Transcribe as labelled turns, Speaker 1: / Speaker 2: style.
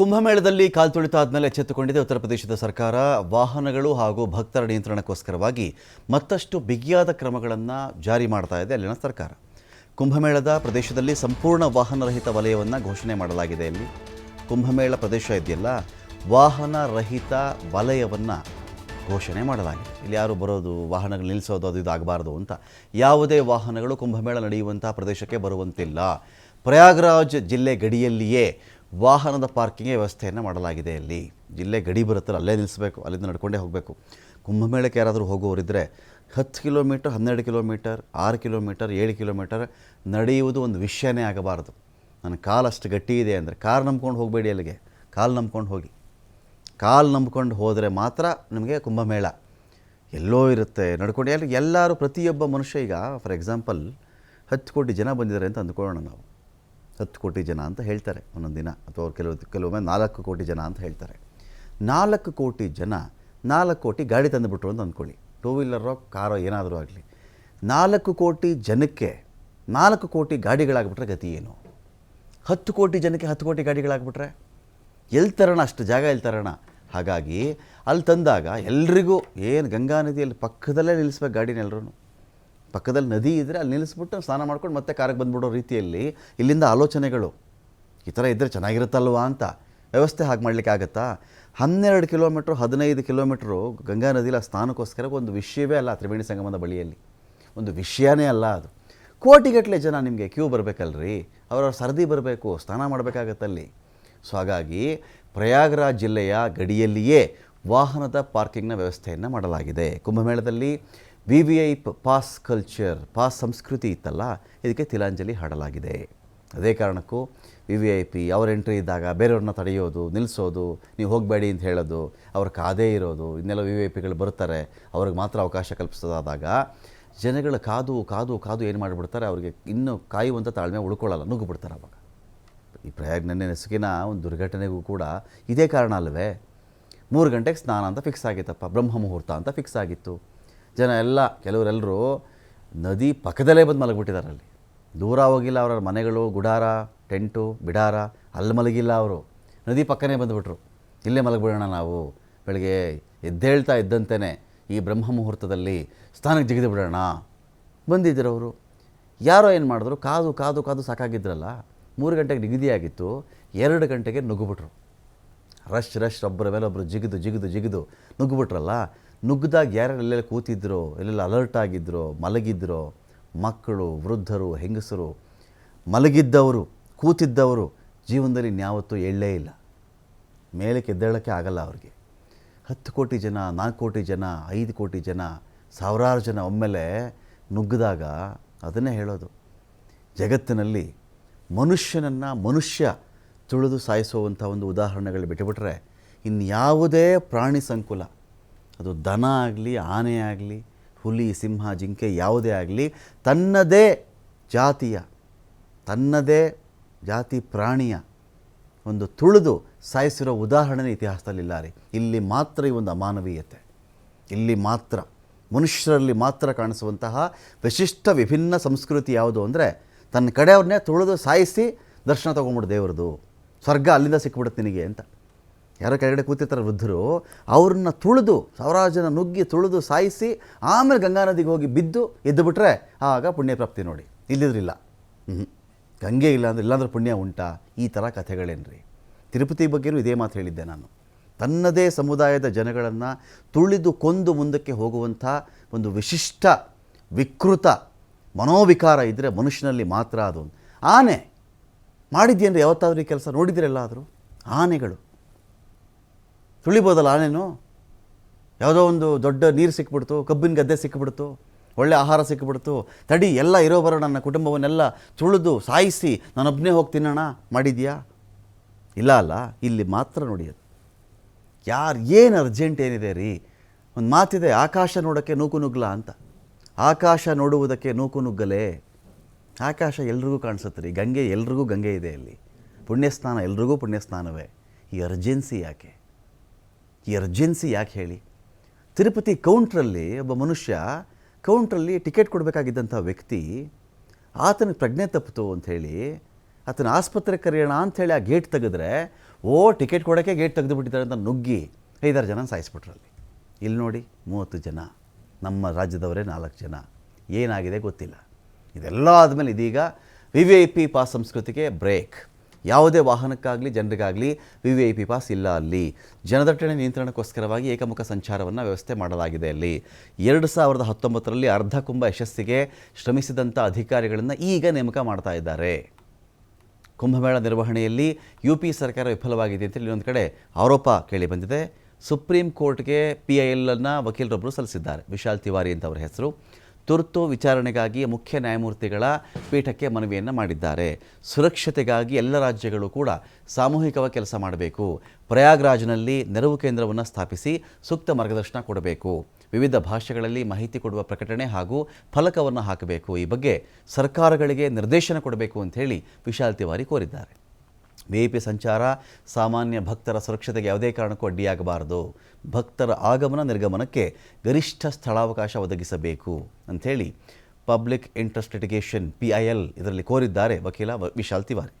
Speaker 1: ಕುಂಭಮೇಳದಲ್ಲಿ ಕಾಲ್ತುಳಿತ ಆದಮೇಲೆ ಎಚ್ಚೆತ್ತುಕೊಂಡಿದೆ ಉತ್ತರ ಪ್ರದೇಶದ ಸರ್ಕಾರ. ವಾಹನಗಳು ಹಾಗೂ ಭಕ್ತರ ನಿಯಂತ್ರಣಕ್ಕೋಸ್ಕರವಾಗಿ ಮತ್ತಷ್ಟು ಬಿಗಿಯಾದ ಕ್ರಮಗಳನ್ನು ಜಾರಿ ಮಾಡ್ತಾ ಇದೆ ಅಲ್ಲಿನ ಸರ್ಕಾರ. ಕುಂಭಮೇಳದ ಪ್ರದೇಶದಲ್ಲಿ ಸಂಪೂರ್ಣ ವಾಹನರಹಿತ ವಲಯವನ್ನು ಘೋಷಣೆ ಮಾಡಲಾಗಿದೆ ಇಲ್ಲಿ ಕುಂಭಮೇಳ ಪ್ರದೇಶ ಇದೆಯಲ್ಲ ವಾಹನ ರಹಿತ ವಲಯವನ್ನು ಘೋಷಣೆ ಮಾಡಲಾಗಿದೆ. ಇಲ್ಲಿ ಯಾರು ಬರೋದು, ವಾಹನಗಳು ನಿಲ್ಲಿಸೋದು, ಅದು ಇದಾಗಬಾರ್ದು ಅಂತ. ಯಾವುದೇ ವಾಹನಗಳು ಕುಂಭಮೇಳ ನಡೆಯುವಂಥ ಪ್ರದೇಶಕ್ಕೆ ಬರುವಂತಿಲ್ಲ. ಪ್ರಯಾಗ್ರಾಜ್ ಜಿಲ್ಲೆ ಗಡಿಯಲ್ಲಿಯೇ ವಾಹನದ ಪಾರ್ಕಿಂಗ್ ವ್ಯವಸ್ಥೆಯನ್ನು ಮಾಡಲಾಗಿದೆ ಅಲ್ಲಿ. ಜಿಲ್ಲೆ ಗಡಿ ಬರುತ್ತಲ್ಲ ಅಲ್ಲೇ ನಿಲ್ಲಿಸಬೇಕು ಅಲ್ಲಿಂದ ನಡ್ಕೊಂಡೇ ಹೋಗಬೇಕು. ಕುಂಭಮೇಳಕ್ಕೆ ಯಾರಾದರೂ ಹೋಗೋರಿದ್ದರೆ ಹತ್ತು ಕಿಲೋಮೀಟರ್, ಹನ್ನೆರಡು ಕಿಲೋಮೀಟರ್, ಆರು ಕಿಲೋಮೀಟರ್, ಏಳು ಕಿಲೋಮೀಟರ್ ನಡೆಯುವುದು ಒಂದು ವಿಷಯನೇ ಆಗಬಾರ್ದು. ನನ್ನ ಕಾಲು ಅಷ್ಟು ಗಟ್ಟಿ ಇದೆ ಅಂದರೆ ಕಾರ್ ನಂಬ್ಕೊಂಡು ಹೋಗಬೇಡಿ ಅಲ್ಲಿಗೆ. ಕಾಲು ನಂಬ್ಕೊಂಡು ಹೋಗಿ. ಕಾಲು ನಂಬ್ಕೊಂಡು ಹೋದರೆ ಮಾತ್ರ ನಿಮಗೆ ಕುಂಭಮೇಳ. ಎಲ್ಲೋ ಇರುತ್ತೆ. ನಡ್ಕೊಂಡು ಎಲ್ಲಿ ಎಲ್ಲರೂ ಪ್ರತಿಯೊಬ್ಬ ಮನುಷ್ಯ ಈಗ ಫಾರ್ ಎಕ್ಸಾಂಪಲ್ ಹತ್ತು ಕೋಟಿ ಜನ ಬಂದಿದ್ದಾರೆ ಅಂತ ಅಂದ್ಕೊಳ್ಳೋಣ ನಾವು. ಹತ್ತು ಕೋಟಿ ಜನ ಅಂತ ಹೇಳ್ತಾರೆ. ಒಂದೊಂದು ದಿನ ಅಥವಾ ಕೆಲವು ಕೆಲವೊಮ್ಮೆ ನಾಲ್ಕು ಕೋಟಿ ಜನ ಅಂತ ಹೇಳ್ತಾರೆ. ನಾಲ್ಕು ಕೋಟಿ ಜನ ನಾಲ್ಕು ಕೋಟಿ ಗಾಡಿ ತಂದುಬಿಟ್ರು ಅಂತ ಅಂದ್ಕೊಳ್ಳಿ. ಟೂ ವೀಲರೋ ಕಾರೋ ಏನಾದರೂ ಆಗಲಿ. ನಾಲ್ಕು ಕೋಟಿ ಜನಕ್ಕೆ ನಾಲ್ಕು ಕೋಟಿ ಗಾಡಿಗಳಾಗ್ಬಿಟ್ರೆ ಗತಿ ಏನು? ಹತ್ತು ಕೋಟಿ ಜನಕ್ಕೆ ಹತ್ತು ಕೋಟಿ ಗಾಡಿಗಳಾಗ್ಬಿಟ್ರೆ? ಎಲ್ಲಿ ತರೋಣ ಅಷ್ಟು ಜಾಗ ಎಲ್ಲಿ ತರೋಣ? ಹಾಗಾಗಿ ಅಲ್ಲಿ ತಂದಾಗ ಎಲ್ರಿಗೂ ಏನು ಗಂಗಾ ನದಿಯಲ್ಲಿ ಪಕ್ಕದಲ್ಲೇ ನಿಲ್ಲಿಸ್ಬೇಕು ಗಾಡಿನ ಎಲ್ಲರೂ ಪಕ್ಕದಲ್ಲಿ ನದಿ ಇದ್ದರೆ ಅಲ್ಲಿ ನಿಲ್ಲಿಸ್ಬಿಟ್ಟು ಸ್ನಾನ ಮಾಡ್ಕೊಂಡು ಮತ್ತೆ ಕಾರಕ್ಕೆ ಬಂದ್ಬಿಡೋ ರೀತಿಯಲ್ಲಿ ಇಲ್ಲಿಂದ ಆಲೋಚನೆಗಳು. ಈ ಥರ ಇದ್ದರೆ ಚೆನ್ನಾಗಿರುತ್ತಲ್ವಾ ಅಂತ. ವ್ಯವಸ್ಥೆ ಹಾಗೆ ಮಾಡಲಿಕ್ಕೆ ಆಗುತ್ತಾ? ಹನ್ನೆರಡು ಕಿಲೋಮೀಟ್ರ್, ಹದಿನೈದು ಕಿಲೋಮೀಟ್ರು ಗಂಗಾ ನದಿಲ ಸ್ನಾನಕ್ಕೋಸ್ಕರ ಒಂದು ವಿಷಯವೇ ಅಲ್ಲ ತ್ರಿವೇಣಿ ಸಂಗಮದ ಬಳಿಯಲ್ಲಿ. ಒಂದು ವಿಷಯನೇ ಅಲ್ಲ ಅದು. ಕೋಟಿಗಟ್ಟಲೆ ಜನ ನಿಮಗೆ ಕ್ಯೂ ಬರಬೇಕಲ್ರಿ? ಅವರವ್ರ ಸರದಿ ಬರಬೇಕು, ಸ್ನಾನ ಮಾಡಬೇಕಾಗತ್ತಲ್ಲಿ. ಸೊ ಹಾಗಾಗಿ ಪ್ರಯಾಗ್ರಾಜ್ ಜಿಲ್ಲೆಯ ಗಡಿಯಲ್ಲಿಯೇ ವಾಹನದ ಪಾರ್ಕಿಂಗ್ನ ವ್ಯವಸ್ಥೆಯನ್ನು ಮಾಡಲಾಗಿದೆ. ಕುಂಭಮೇಳದಲ್ಲಿ V V I pass culture, pass ಸಂಸ್ಕೃತಿ ಇತ್ತಲ್ಲ, ಇದಕ್ಕೆ ತಿಲಾಂಜಲಿ ಹಾಡಲಾಗಿದೆ. ಅದೇ ಕಾರಣಕ್ಕೂ ವಿ ವಿ ಐ ಪಿ ಅವ್ರ ಎಂಟ್ರಿ ಇದ್ದಾಗ ಬೇರೆಯವ್ರನ್ನ ತಡೆಯೋದು ನಿಲ್ಲಿಸೋದು ನೀವು ಹೋಗಬೇಡಿ ಅಂತ ಹೇಳೋದು, ಅವ್ರ ಕಾದೇ ಇರೋದು, ಇನ್ನೆಲ್ಲ ವಿ ವಿ ಐ ಪಿಗಳು ಬರ್ತಾರೆ, ಅವ್ರಿಗೆ ಮಾತ್ರ ಅವಕಾಶ ಕಲ್ಪಿಸೋದಾದಾಗ ಜನಗಳು ಕಾದು ಕಾದು ಕಾದು ಏನು ಮಾಡಿಬಿಡ್ತಾರೆ, ಅವ್ರಿಗೆ ಇನ್ನೂ ಕಾಯುವಂಥ ತಾಳ್ಮೆ ಉಳ್ಕೊಳ್ಳಲ್ಲ, ನುಗ್ಗಿಬಿಡ್ತಾರೆ ಅವಾಗ. ಈ ಪ್ರಯಾಗ್ ನೆನ್ನೆ ನೆಸುಕಿನ ಒಂದು ದುರ್ಘಟನೆಗೂ ಕೂಡ ಇದೇ ಕಾರಣ ಅಲ್ವೇ? ಮೂರು ಗಂಟೆಗೆ ಸ್ನಾನ ಅಂತ ಫಿಕ್ಸ್ ಆಗಿತ್ತಪ್ಪ, ಬ್ರಹ್ಮ ಮುಹೂರ್ತ ಅಂತ ಫಿಕ್ಸ್ ಆಗಿತ್ತು. ಜನ ಎಲ್ಲ, ಕೆಲವರೆಲ್ಲರೂ ನದಿ ಪಕ್ಕದಲ್ಲೇ ಬಂದು ಮಲಗಿಬಿಟ್ಟಿದ್ದಾರೆ ಅಲ್ಲಿ. ದೂರ ಹೋಗಿಲ್ಲ ಅವರ ಮನೆಗಳು, ಗುಡಾರ, ಟೆಂಟು, ಬಿಡಾರ, ಅಲ್ಲಿ ಮಲಗಿಲ್ಲ ಅವರು. ನದಿ ಪಕ್ಕನೇ ಬಂದುಬಿಟ್ರು. ಇಲ್ಲೇ ಮಲಗಿಬಿಡೋಣ ನಾವು. ಬೆಳಗ್ಗೆ ಎದ್ದೇಳ್ತಾ ಇದ್ದಂತೆಯೇ ಈ ಬ್ರಹ್ಮ ಮುಹೂರ್ತದಲ್ಲಿ ಸ್ಥಾನಕ್ಕೆ ಜಿಗಿದು ಬಿಡೋಣ. ಬಂದಿದ್ದರು ಅವರು. ಯಾರೋ ಏನು ಮಾಡಿದ್ರು, ಕಾದು ಕಾದು ಕಾದು ಸಾಕಾಗಿದ್ರಲ್ಲ, ಮೂರು ಗಂಟೆಗೆ ನಿಗದಿಯಾಗಿತ್ತು ಎರಡು ಗಂಟೆಗೆ ನುಗ್ಗುಬಿಟ್ರು. ರಶ್ ರಶ್, ಒಬ್ಬರ ಮೇಲೆ ಒಬ್ಬರು ಜಿಗಿದು ಜಿಗಿದು ಜಿಗಿದು ನುಗ್ಗುಬಿಟ್ರಲ್ಲ ನುಗ್ಗಿದಾಗ ಯಾರ್ಯಾರು ಎಲ್ಲೆಲ್ಲ ಕೂತಿದ್ರೋ, ಎಲ್ಲೆಲ್ಲ ಅಲರ್ಟ್ ಆಗಿದ್ರೋ, ಮಲಗಿದ್ರೋ, ಮಕ್ಕಳು, ವೃದ್ಧರು, ಹೆಂಗಸರು, ಮಲಗಿದ್ದವರು, ಕೂತಿದ್ದವರು ಜೀವನದಲ್ಲಿ ಇನ್ಯಾವತ್ತೂ ಎಳ್ಳೇ ಇಲ್ಲ. ಮೇಲಕ್ಕೆ ಎದ್ದೇಳಕ್ಕೆ ಆಗಲ್ಲ ಅವ್ರಿಗೆ. ಹತ್ತು ಕೋಟಿ ಜನ, ನಾಲ್ಕು ಕೋಟಿ ಜನ, ಐದು ಕೋಟಿ ಜನ, ಸಾವಿರಾರು ಜನ ಒಮ್ಮೆಲೆ ನುಗ್ಗಿದಾಗ ಅದನ್ನೇ ಹೇಳೋದು. ಜಗತ್ತಿನಲ್ಲಿ ಮನುಷ್ಯನನ್ನು ಮನುಷ್ಯ ತುಳಿದು ಸಾಯಿಸುವಂಥ ಒಂದು ಉದಾಹರಣೆಗಳು ಬಿಟ್ಟುಬಿಟ್ರೆ ಇನ್ಯಾವುದೇ ಪ್ರಾಣಿ ಸಂಕುಲ ಅದು ದನ ಆಗಲಿ, ಆನೆ ಆಗಲಿ, ಹುಲಿ, ಸಿಂಹ, ಜಿಂಕೆ ಯಾವುದೇ ಆಗಲಿ, ತನ್ನದೇ ಜಾತಿಯ, ತನ್ನದೇ ಜಾತಿ ಪ್ರಾಣಿಯ ಒಂದು ತುಳಿದು ಸಾಯಿಸಿರೋ ಉದಾಹರಣೆ ಇತಿಹಾಸದಲ್ಲಿಲ್ಲ ರೀ. ಇಲ್ಲಿ ಮಾತ್ರ ಈ ಒಂದು ಅಮಾನವೀಯತೆ. ಇಲ್ಲಿ ಮಾತ್ರ, ಮನುಷ್ಯರಲ್ಲಿ ಮಾತ್ರ ಕಾಣಿಸುವಂತಹ ವಿಶಿಷ್ಟ ವಿಭಿನ್ನ ಸಂಸ್ಕೃತಿ ಯಾವುದು ಅಂದರೆ ತನ್ನ ಕಡೆಯವ್ರನ್ನೇ ತುಳಿದು ಸಾಯಿಸಿ ದರ್ಶನ ತೊಗೊಂಬಿಡು ದೇವ್ರದ್ದು ಸ್ವರ್ಗ ಅಲ್ಲಿಂದ ಸಿಕ್ಬಿಡುತ್ತೆ ನಿನಗೆ ಅಂತ. ಯಾರೋ ಕೆಳಗಡೆ ಕೂತಿರ್ತಾರೆ ವೃದ್ಧರು, ಅವ್ರನ್ನ ತುಳಿದು ಸಾವಿರಾರು ನುಗ್ಗಿ ತುಳಿದು ಸಾಯಿಸಿ, ಆಮೇಲೆ ಗಂಗಾ ನದಿಗೆ ಹೋಗಿ ಬಿದ್ದು ಎದ್ದು ಬಿಟ್ಟರೆ ಆಗ ಪುಣ್ಯ ಪ್ರಾಪ್ತಿ ನೋಡಿ. ಇಲ್ಲಿದ್ರಿಲ್ಲ. ಹ್ಞೂ ಗಂಗೆ ಇಲ್ಲ ಅಂದ್ರೆ, ಇಲ್ಲಾಂದ್ರೆ ಪುಣ್ಯ ಉಂಟಾ? ಈ ಥರ ಕಥೆಗಳೇನ್ರಿ? ತಿರುಪತಿ ಬಗ್ಗೆನೂ ಇದೇ ಮಾತು ಹೇಳಿದ್ದೆ ನಾನು. ತನ್ನದೇ ಸಮುದಾಯದ ಜನಗಳನ್ನು ತುಳಿದು ಕೊಂದು ಮುಂದಕ್ಕೆ ಹೋಗುವಂಥ ಒಂದು ವಿಶಿಷ್ಟ, ವಿಕೃತ, ಮನೋವಿಕಾರ ಇದ್ದರೆ ಮನುಷ್ಯನಲ್ಲಿ ಮಾತ್ರ ಅದು. ಆನೆ, ಮಾಡಿದ್ಯೇನ್ರಿ? ಯಾವತ್ತಾದ್ರೂ ಈ ಕೆಲಸ ನೋಡಿದಿರಲ್ಲ ಆದರೂ ಆನೆಗಳು. ತುಳಿಬೋದಲ್ಲ ಆನೆನು? ಯಾವುದೋ ಒಂದು ದೊಡ್ಡ ನೀರು ಸಿಕ್ಬಿಡ್ತು, ಕಬ್ಬಿನ ಗದ್ದೆ ಸಿಕ್ಬಿಡ್ತು, ಒಳ್ಳೆ ಆಹಾರ ಸಿಕ್ಬಿಡ್ತು, ತಡಿ ಎಲ್ಲ ಇರೋ ಬರೋ ನನ್ನ ಕುಟುಂಬವನ್ನೆಲ್ಲ ತುಳಿದು ಸಾಯಿಸಿ ನಾನೊಬ್ಬನೇ ಹೋಗಿ ತಿನ್ನೋಣ ಮಾಡಿದ್ಯಾ? ಇಲ್ಲ ಅಲ್ಲ, ಇಲ್ಲಿ ಮಾತ್ರ ನೋಡಿ ಅದು. ಯಾರು, ಏನು ಅರ್ಜೆಂಟ್ ಏನಿದೆ ರೀ? ಒಂದು ಮಾತಿದೆ, ಆಕಾಶ ನೋಡೋಕ್ಕೆ ನೂಕು ನುಗ್ಲ ಅಂತ. ಆಕಾಶ ನೋಡುವುದಕ್ಕೆ ನೂಕು ನುಗ್ಗಲೇ? ಆಕಾಶ ಎಲ್ರಿಗೂ ಕಾಣಿಸುತ್ತೆ ರೀ, ಗಂಗೆ ಎಲ್ರಿಗೂ ಗಂಗೆ ಇದೆ ಇಲ್ಲಿ. ಪುಣ್ಯಸ್ನಾನ ಎಲ್ರಿಗೂ ಪುಣ್ಯಸ್ನಾನವೇ. ಈ ಅರ್ಜೆನ್ಸಿ ಯಾಕೆ? ಈ ಅರ್ಜೆನ್ಸಿ ಯಾಕೆ ಹೇಳಿ? ತಿರುಪತಿ ಕೌಂಟ್ರಲ್ಲಿ ಒಬ್ಬ ಮನುಷ್ಯ ಕೌಂಟ್ರಲ್ಲಿ ಟಿಕೆಟ್ ಕೊಡಬೇಕಾಗಿದ್ದಂಥ ವ್ಯಕ್ತಿ ಆತನ ಪ್ರಜ್ಞೆ ತಪ್ಪಿತು ಅಂಥೇಳಿ ಆತನ ಆಸ್ಪತ್ರೆಗೆ ಕರೆಯೋಣ ಅಂಥೇಳಿ ಆ ಗೇಟ್ ತೆಗೆದ್ರೆ, ಓ ಟಿಕೆಟ್ ಕೊಡೋಕ್ಕೆ ಗೇಟ್ ತೆಗೆದುಬಿಟ್ಟಿದ್ದಾರೆ ಅಂತ ನುಗ್ಗಿ ಐದಾರು ಜನ ಸಾಯಿಸ್ಬಿಟ್ರಲ್ಲಿ ಇಲ್ಲಿ ನೋಡಿ ಮೂವತ್ತು ಜನ, ನಮ್ಮ ರಾಜ್ಯದವರೇ ನಾಲ್ಕು ಜನ. ಏನಾಗಿದೆ ಗೊತ್ತಿಲ್ಲ. ಇದೆಲ್ಲ ಆದಮೇಲೆ ಇದೀಗ V V I P pass ಸಂಸ್ಕೃತಿಗೆ ಬ್ರೇಕ್ ಯಾವುದೇ ವಾಹನಕ್ಕಾಗಲಿ, ಜನರಿಗಾಗಲಿ V V I P pass ಇಲ್ಲ ಅಲ್ಲಿ. ಜನದಟ್ಟಣೆ ನಿಯಂತ್ರಣಕ್ಕೋಸ್ಕರವಾಗಿ ಏಕಮುಖ ಸಂಚಾರವನ್ನು ವ್ಯವಸ್ಥೆ ಮಾಡಲಾಗಿದೆ ಅಲ್ಲಿ. ಎರಡು ಸಾವಿರದ ಹತ್ತೊಂಬತ್ತರಲ್ಲಿ ಅರ್ಧ ಕುಂಭ ಯಶಸ್ಸಿಗೆ ಶ್ರಮಿಸಿದಂಥ ಅಧಿಕಾರಿಗಳನ್ನು ಈಗ ನೇಮಕ ಮಾಡ್ತಾ ಇದ್ದಾರೆ. ಕುಂಭಮೇಳ ನಿರ್ವಹಣೆಯಲ್ಲಿ ಯು ಪಿ ಸರ್ಕಾರ ವಿಫಲವಾಗಿದೆ ಅಂತೇಳಿ ಇನ್ನೊಂದು ಕಡೆ ಆರೋಪ ಕೇಳಿ ಬಂದಿದೆ. ಸುಪ್ರೀಂ ಕೋರ್ಟ್ಗೆ ಪಿ ಐ ಎಲ್ ಅನ್ನು ವಕೀಲರೊಬ್ಬರು ಸಲ್ಲಿಸಿದ್ದಾರೆ. ವಿಶಾಲ್ ತಿವಾರಿ ಅಂತ ಅವರ ಹೆಸರು. ತುರ್ತು ವಿಚಾರಣೆಗಾಗಿ ಮುಖ್ಯ ನ್ಯಾಯಮೂರ್ತಿಗಳ ಪೀಠಕ್ಕೆ ಮನವಿಯನ್ನು ಮಾಡಿದ್ದಾರೆ. ಸುರಕ್ಷತೆಗಾಗಿ ಎಲ್ಲ ರಾಜ್ಯಗಳು ಕೂಡ ಸಾಮೂಹಿಕವಾಗಿ ಕೆಲಸ ಮಾಡಬೇಕು. ಪ್ರಯಾಗ್ರಾಜ್ನಲ್ಲಿ ನೆರವು ಕೇಂದ್ರವನ್ನು ಸ್ಥಾಪಿಸಿ ಸೂಕ್ತ ಮಾರ್ಗದರ್ಶನ ಕೊಡಬೇಕು. ವಿವಿಧ ಭಾಷೆಗಳಲ್ಲಿ ಮಾಹಿತಿ ಕೊಡುವ ಪ್ರಕಟಣೆ ಹಾಗೂ ಫಲಕವನ್ನು ಹಾಕಬೇಕು. ಈ ಬಗ್ಗೆ ಸರ್ಕಾರಗಳಿಗೆ ನಿರ್ದೇಶನ ಕೊಡಬೇಕು ಅಂತ ಹೇಳಿ ವಿಶಾಲ್ ತಿವಾರಿ ಕೋರಿದ್ದಾರೆ. ವಿ ಐ ಪಿ ಸಂಚಾರ ಸಾಮಾನ್ಯ ಭಕ್ತರ ಸುರಕ್ಷತೆಗೆ ಯಾವುದೇ ಕಾರಣಕ್ಕೂ ಅಡ್ಡಿಯಾಗಬಾರದು. ಭಕ್ತರ ಆಗಮನ ನಿರ್ಗಮನಕ್ಕೆ ಗರಿಷ್ಠ ಸ್ಥಳಾವಕಾಶ ಒದಗಿಸಬೇಕು ಅಂಥೇಳಿ public interest litigation P I L ಇದರಲ್ಲಿ ಕೋರಿದ್ದಾರೆ ವಕೀಲ ವಿಶಾಲ್ ತಿವಾರಿ.